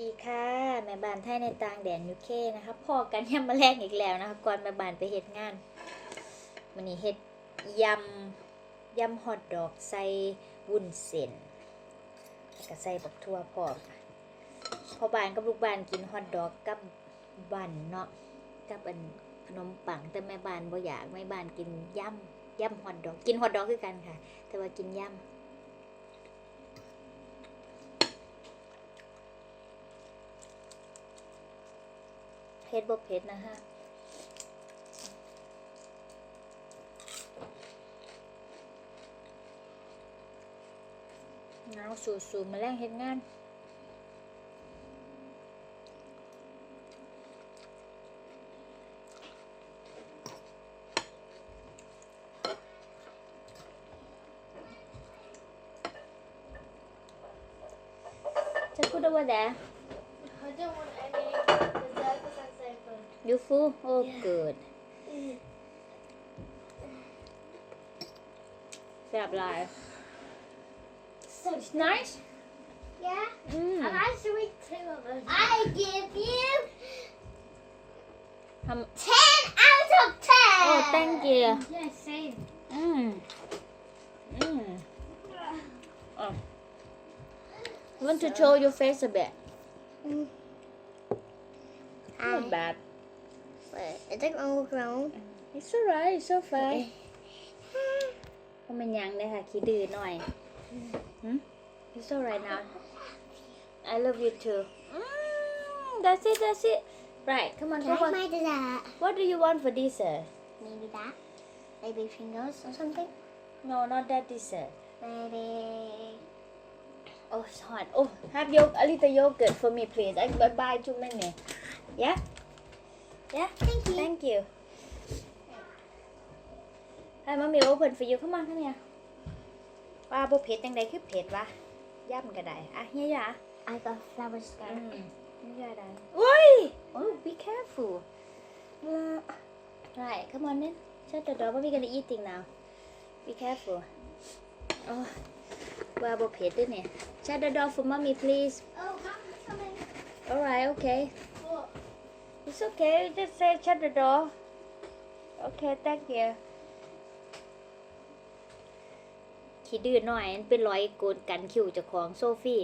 ดีค่ะแม่บ้านไทยในต่างแดนยูเคนะคะพอกันยำมาแรกอีกแล้วนะคะก่อนแม่บ้านไปเฮ็ดงานวันนี้เฮ็ดยำยำฮอทดอกใส่วุ้นเส้นก็ใส่บักทั่วพร้อมพอบ้านกับลูกบ้านกินฮอทดอกกับบันเนาะกับอันขนมปังแต่แม่บ้านบ่อยากแม่บ้านกินยำยำฮอทดอก กินฮอทดอกคือกันค่ะ แต่ว่ากินยำ เผ็ดบ่เผ็ดนะฮะเงาสูสูมาแรงเฮ็ดงานจะพูดว่าแด I don't want any dessert You full? Oh, Yeah. good. แซ่บหลาย So It's nice. Yeah. อืม And I should eat two of them. I give you ท ten out of ำ ten. โอ้ thank you Yeah, same. อืมอืม Oh. Want to show your face a bit? Not bad. Wait, I don't know wrong. It's alright. It's so fine. ก็มันยังเลยค่ะคิดดื้อหน่อยหืม It's alright now. I love you too. Mm, that's it. That's it. Right. Come on. Can Come I on. have my dessert? What do you want for dessert? Maybe that. Maybe fingers or something. No, not that dessert. Maybe. Oh, it's hot. Oh, have yog- a little yogurt for me, please. I b- buy too many. Yeah? Yeah? Thank you. Thank you. Hi, mommy open for you. Come on, come here. ว่าบ่เผ็ดจังไดคือเผ็ดวะย่ำก็ได้อะเฮียอย่า I got flower อื scarf. มเฮียอย่าได้โอ้ย Oh, be careful. Uh, right, come on then. Shut the door. Mommy gonna eat thing now. Be careful. Oh, ว่าบ่เผ็ดด้วยเนี่ย Shut the door for mommy, please. Oh, mommy's coming. Alright, okay. It's okay. Just say shut the door. Okay, thank you. ขี้ดื้อหน่อยเป็นรอยโกนกันคิวจากของโซฟี่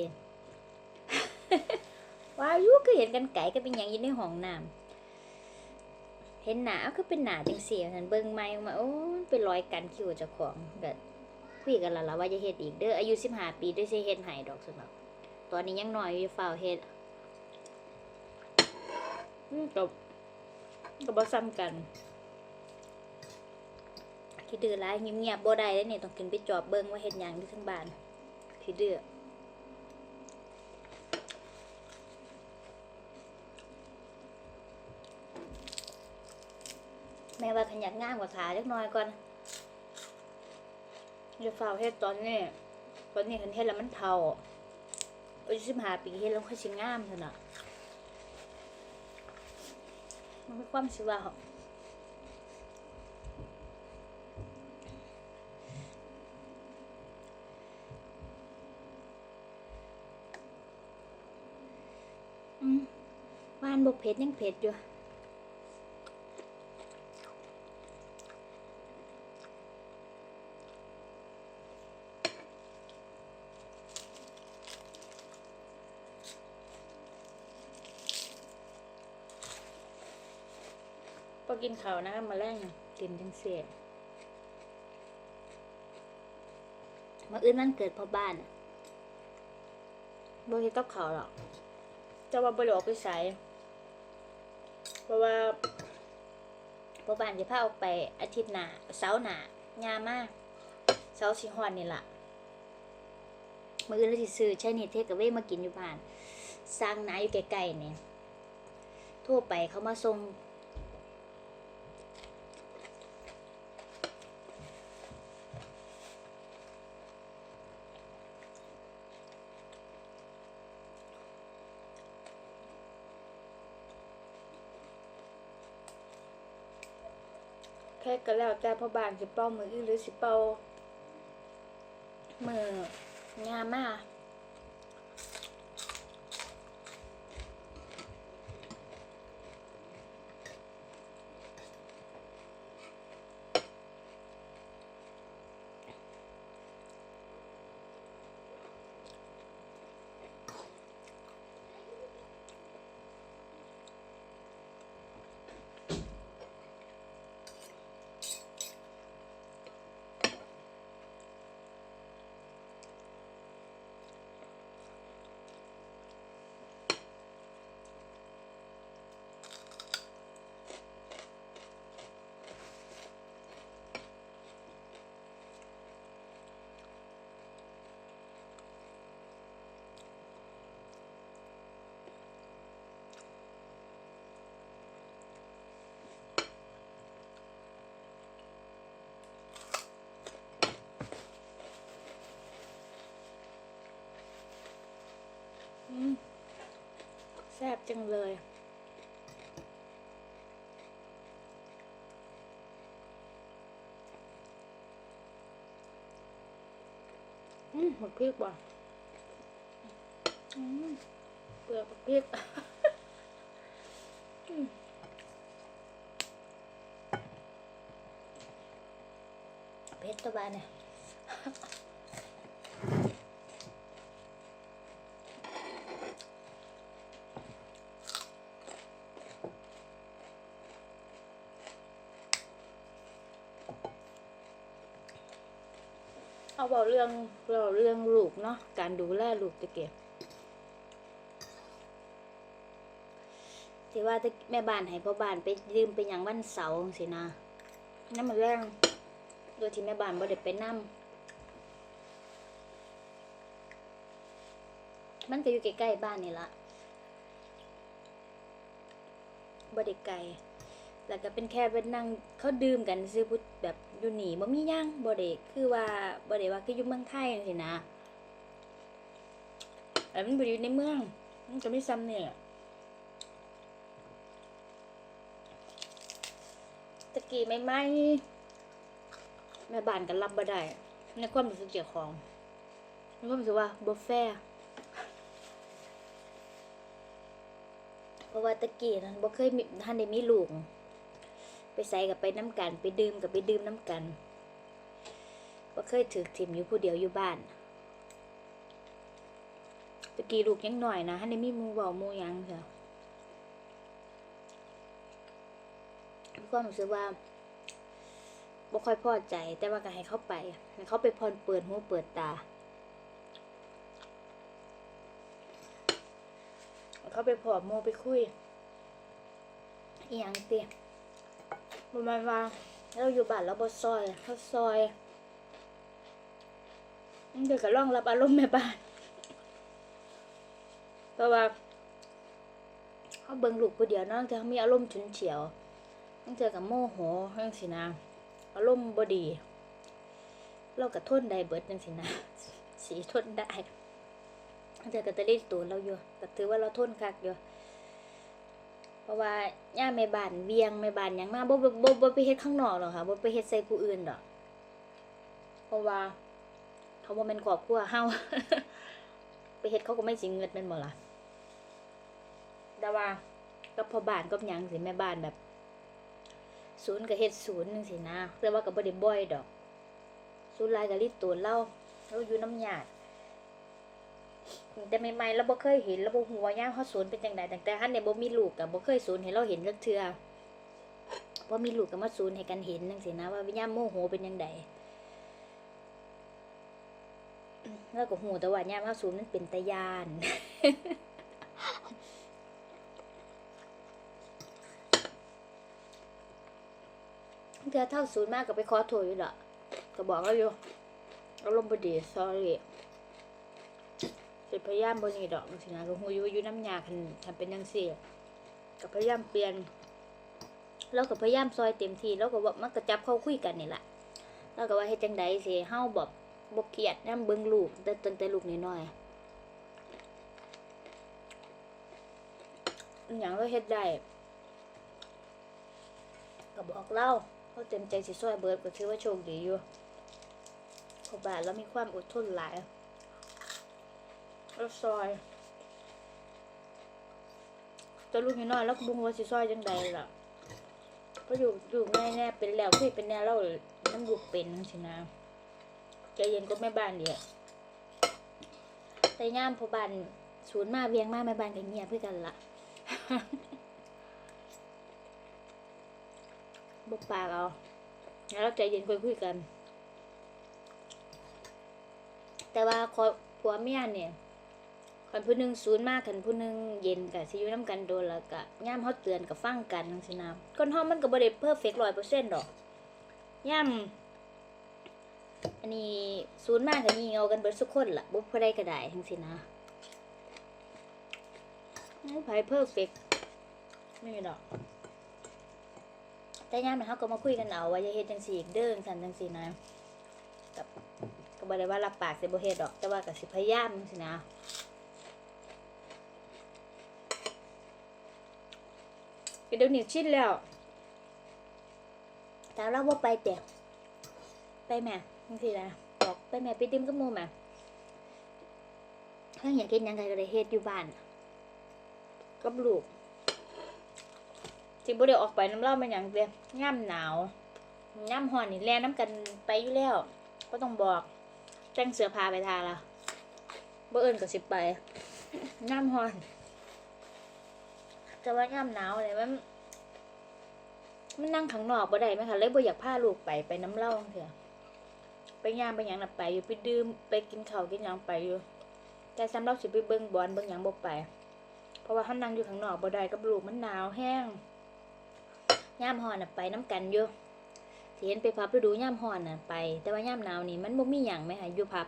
ว้ายุก็เห็นกันไก่ก็เป็นอย่างยินในห้องน้ำเห็นหนาก็เป็นหนาจังเสียฉันเบิ่งไม่มาโอ้เป็นรอยกันคิวจากของแบบคุยกันและละว่าจะเฮ็ดอีกเด้ออายุสิบห้าปีด้วยสิเฮ็ดให้ดอกสำหรับตอนนี้ยังหน้อยอยู่ฝ้าวเฮ็ด กับกับบ่ซ้ำกันขี้ดื้อหลายเงียบๆบ่ได้เลยนี่ยต้องขึ้นไปจอบเบิ่งว่าเฮ็ดหยังอยู่ทั้งบ้านขี้ดื้อแม่ว่าขยันอยามกว่าขาเล็กน้อยก่อนอย่าฝ้าวเฮ็ดตอนนี้ตอนนี้คันเฮ็ดแล้วมันเฒ่าอายุ15ปีเฮ็ดแล้วค่อยสิงามซั่นน่ะ มีความสิว่าอืมบ้านบกเผ็ดยังเผ็ดอยู่ กินข้าวนะคะมาแรงกินจังเสียมาอื่นวันเกิดพ่อบ้านบ่เฮ็ดกับข้าวหรอกจะว่าบ่ได้ออกไปไสเพราะว่าพ่อบ้านจะพาออกไปอาทิตย์หน้าเสาร์หน้ายามมาเสาร์สิฮอดนี่ล่ะมื้ออื่นเราสิซื้อใช้นี่เทคเอาไว้มากินอยู่บ้านสร้างนาอยู่ใกล้ๆนี่ทั่วไปเขามาส่ง ค่ก็แล้วแต่พ่อบานสิเป้ามืออีหรือสิเป้ามืองามมา ซ่บจังเลย อืมหมดพริกว่ะอืมเปลือกพริกอืมเผ็ดตัวบ้านเนี่ย เอาเบาเรื่องเราเรื่องลูกเนาะการดูแลลูกตะเกียบที่ว่าตะแม่บ้านให้พ่อบ้านไปยืมไปอย่างวันเสาร์สินะนั่นมันแรงโดยที่แม่บ้านบ่ได้ไปนั่มันก็อยู่ใกล้ๆบ้านนี่ละบ่ได้ไกล แล้วก็เป็นแค่เป็นนั่งเขาดื่มกันซื้อพุทแบบอยู่หนีบ่มีหยังบ่ได้คือว่าบ่ได้ว่าคืออยู่เมืองไทยจังซี่นะแต่มันบ่อยู่ในเมือง มันก็ไม่ซ้ำเนี่ยตะกี้ไม่ไหม่แม่บ้านก็รับบ่ได้ในความรู้สึกเจ้าของในความรู้สึกว่าบ่แฟร์เพราะว่าตะกี้นั้นบ่เคยมีท่านได้มีลูก ไปใส่กับไปน้ำกัน ไปดื่มกับไปดื่มน้ำกันว่าเคยถือถิ่มอยู่ผู้เดียวอยู่บ้านตะกี้ลูกยังหน่อยนะฮันได้มีมูเบาหมูยังเถอะความรู้สึกว่าบ่ค่อยพอใจ แต่ว่าก็ให้เขาไปให้เขาไปพรเปิดหูเปิดตาเขาไปพอหมูไปคุยอีหยังเตี้ย ประมาณว่าเราอยู่บ้านเราบ่ซอยเขาซอยเดี๋ยวก็ลองรับอารมณ์แม่บ้านเพราะว่าเขาเบิ่งลูกผู้เดียวนาะแต่เขามีอารมณ์ฉุนเฉียวตั้งแต่กับโมโหจังสินะอารมณ์บดี เราก็ทนได้เบิดจังสินะสีทนได้ตั้งแต่ก็ตะลิดตัวเราอยู่ก็ถือว่าเราทนคักอยู่ ราะว่าย่าแม่บ้านเวียงแม่บ้านหยังมาบ่บ่บ่บ่ไปเฮ็ดข้างนอกหรอกค่ะบ่ไปเฮ็ดใส่ผู้อื่นดอก เพราะว่า เขาบ่แม่นครอบครัวเฮาไปเฮ็ดเขาก็ไม่สิเงินแม่นบ่ล่ะแต่ว่ากับพ่อบ้านกับหยังสิแม่บ้านแบบ ศูนย์ก็เฮ็ดศูนย์จังซี่นะแต่ว่าก็บ่ได้บ่อยดอก ศูนย์หลายก็รีดตัวเราเราอยู่น้ำญาติ แต่ใหม่ๆเราบ่เคยเห็นเราบ่ฮู้ว่าย่ามเขาสวนเป็นจังไดตั้งแต่หันเนี่ยบ่มีลูกก็บ่เคยสวนให้เราเห็นจักเทื่อพอมีลูกก็มาสวนให้กันเห็นจังซี่นะ ว่าย่ามโมโหเป็นจังไดแล้วก็ฮู้แต่ว่าย่ามเขาสวนมันเป็นตายานเทื่อเท่าศูนย์มากก็ไปขอโทษอยู่ละก็บอกเราอยู่อารมณ์บ่ดี sorry สิพยายามบนนี้ดอกสินะก็หูยูยูน้ำยาคันคันเป็นจังซี่ก็พยายามเปลี่ยนเราก็พยายามซอยเต็มที่แล้วก็ว่ามันก็จับเข้าคุยกันนี่แหละแล้วก็ว่าเฮ็ดจังใดสิเฮาแบบบ่เกียดน้ำเบิ่งลูกแต่ตั้งแต่ลูกน้อยอย่างเราเฮ็ดได้ก็บอกเราเราเต็มใจสิซอยเบิร์ดก็ถือว่าโชคดีอยู่เพราบ้านเรามีความอดทนหลาย แล้วซอยแตลูกน้อยแล้วบุงว่าสิซอยจังใดล่ะก็อยู่อยู่แน่แน่ๆเป็นแล้วคุยเป็นแน่แล้วน้ำลูกเป็นสินะใจเย็นก็แม่บ้านเดียแต่ย่ามพอบ้านศูนย์มาเวียงมาแม่บ้านก็เงียบเพื่อกันล่ะบกปากเอาแล้วใจเย็นคุยคุยกัน แต่ว่าครอผัวเมียเนี่ย คันผู้หนึ่งศูนย์มากคันผู้หนึ่งเย็นกับสิอยู่น้ำกันโดนแล้วก็ย่ามเฮาเตือนกับฟังกันจังซี่นะคนเฮามันก็บ่ได้เพอร์เฟกต์100%ดอกย่ามอันนี้ศูนย์มากก็ยิงเอากันเบิดทุกคนล่ะบ่ผู้ใดก็ได้จังซี่นะไม่ไผเพอร์เฟกต์ไม่มีดอก แต่ย่ามมันเฮาก็มาคุยกันเอาว่าอย่าเฮ็ดจังซี่อีกเด้อจังซั่นจังซี่นะกับก็บ่ได้ว่ารับปากสิบ่เฮ็ดดอก แต่ว่าก็สิพยายามจังซี่นะ เดี๋ยวนี้ชินแล้ว แต่เราบ่ไปแต่ไปแม่บางทีนะบอกไปแม่ไปดื่มกับมูแม่ถ้าอยากเฮ็ดหยังไงก็ได้เฮ็ดอยู่บ้านกับลูกที่บ่ได้ออกไปน้ำเล่ามันหยังเด้ย่ำหนาวย่ำฮ้อนนี่แล่น้ำกันไปอยู่แล้ว ก็ต้องบอกแต่งเสื้อผ้าไปทาละบ่เอิ้นก็สิไปย่ำฮ้อน แต่ว่าย่ำหนาวเลยมันมันนั่งข้างนอกบ่ได้ไหมคะเลยบ่อยากพาลูกไปไปน้ำเล้าเถอะไปย่างไปหยังน่ะไปอยู่ไปดื่มไปกินข้าวกินหยังไปอยู่ แต่สำหรับสิไปเบิ่งบอลเบิ่งหยังบ่ไป เพราะว่าเขานนั่งอยู่ข้างนอกบ่ได้กับลูกมันหนาวแห้งย่ามฮ้อนน่ะไปน้ำกันอยู่ที่เห็นไปพับฤดูย่ามฮ้อนน่ะไป แต่ว่าย่ามหนาวนี่มันบ่มีหยังไหมคะอยู่พับ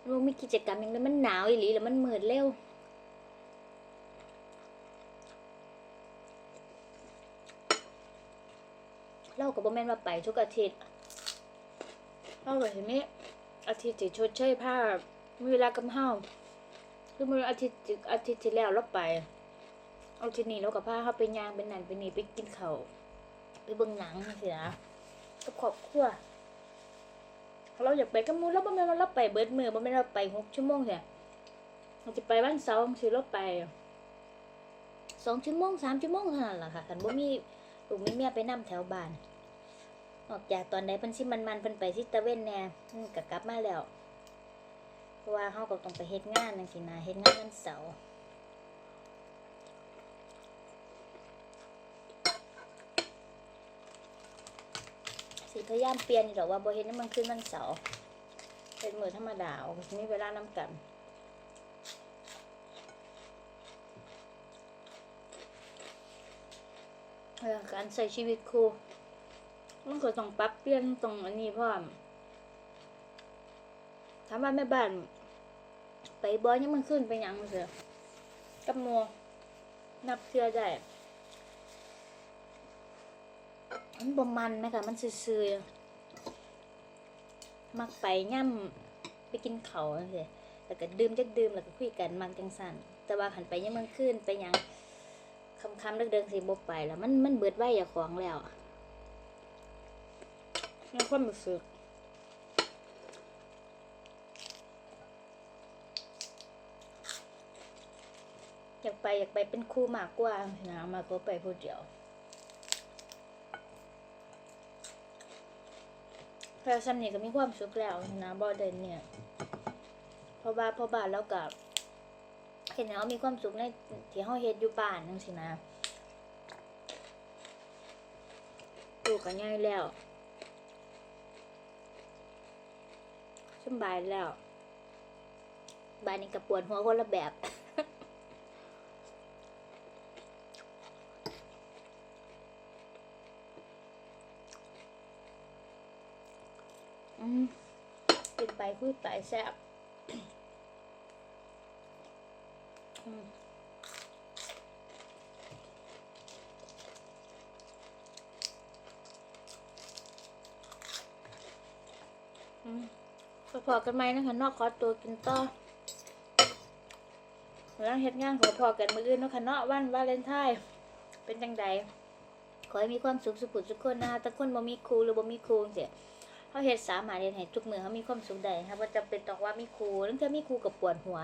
มันบ่มีกิจกรรมยังเลยมันหนาวอีหลีแล้วมันมืดเร็ว เรา ก็บ่แม่นว่าไปทุกอาทิตย์เราก็สิมีอาทิตย์ที่ชดเชยผ้ามีเวลากับเฮาคือมื้ออาทิตย์อาทิตย์ที่แล้วเราไป เอาทีนี้เราก็พาเฮาไปย่างไปนั่นไปนี่ไปกินข้าวไปเบิ่งหนังจังซี่นะกับครอบครัวเราอยากไปกับมู่เราบ่แม่นว่าเราไปเบิดมือบ่แม่นเราไป6ชั่วโมงแท้เราจะไปวันเสาร์สิเราไปสองชั่วโมงสามชั่วโมงเท่านั้นล่ะค่ะคันบ่มีลูกมีเมียไปนำแถวบ้าน ออกจากตอนใดเพิ่นสิมันมันเพิ่นไปที่ตะเวนแน่ก็กลับมาแล้วเพราะว่าเฮาก็ต้องไปเฮ็ดงานจังซี่นะเฮ็ดงานวันเสาร์สิพยายามเปลี่ยนอยู่ดอกว่าบ่เฮ็ดให้มันขึ้นวันเสาร์เป็นมือธรรมดาเอาสิมีเวลานำกันเรื่องการใช้ชีวิตครู มันก็ต้องปรับเปลี่ยนตรงอันนี้พร้อมถามว่าแม่บ้าน ไปบ่ยังมันขึ้นไปยังเสือกับมัวนับเชื่อได้มันบ่มันไหมคะมันซื่อๆมักไปย่ำไปกินเขาวจังซี่แล้วก็ดื่มจักดื่มแล้วก็คุยกันมักจังสันแต่ว่าหันไปยังมันขึ้นไปยังคำคำๆเดิกๆสิบไปแล้วมันมันเบิดไว้อย่าของแล้ว มีความรู้สึกอยากไปอยากไปเป็นครู่มากกว่านะมากกว่าไปผู้เดียวแฟชั่นนี่ก็มีความสุขแล้วนะบอเดนเนี่ยเพราะว่าพราะบ้านแล้วกับเห็นแล้วมีความสุขในที่เฮาเฮ็ดอยู่บ้านจังซี่นะลูกก็ง่ายแล้ว สบายแล้วบานนี้ก็ปวดหัวคนละแบบอืมกินไปคุยไปแซ่บ อืมอืมไป พอกันไหมนะคะนอกขอตัวกินต่อแล้วเฮ็ดงานขอพอกันมืออื่นนะคะเนาะวันวาเลนไทน์เป็นจังใดขอให้มีความสุขสุขุสุขคนนะคะแต่คนบ่มีครูหรือบ่มีครูจังซี่เขาเฮ็ดสามารถเฮ็ดให้ทุกมือเขามีความสุขได้ค่ะบ่จำเป็นต้องว่ามีครูถึงจะมีครูกับปวดหัว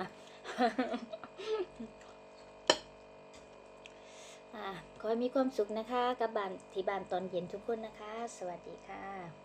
อขอให้มีความสุขนะคะ กับบ้านที่บ้านตอนเย็นทุกคนนะคะ สวัสดีค่ะ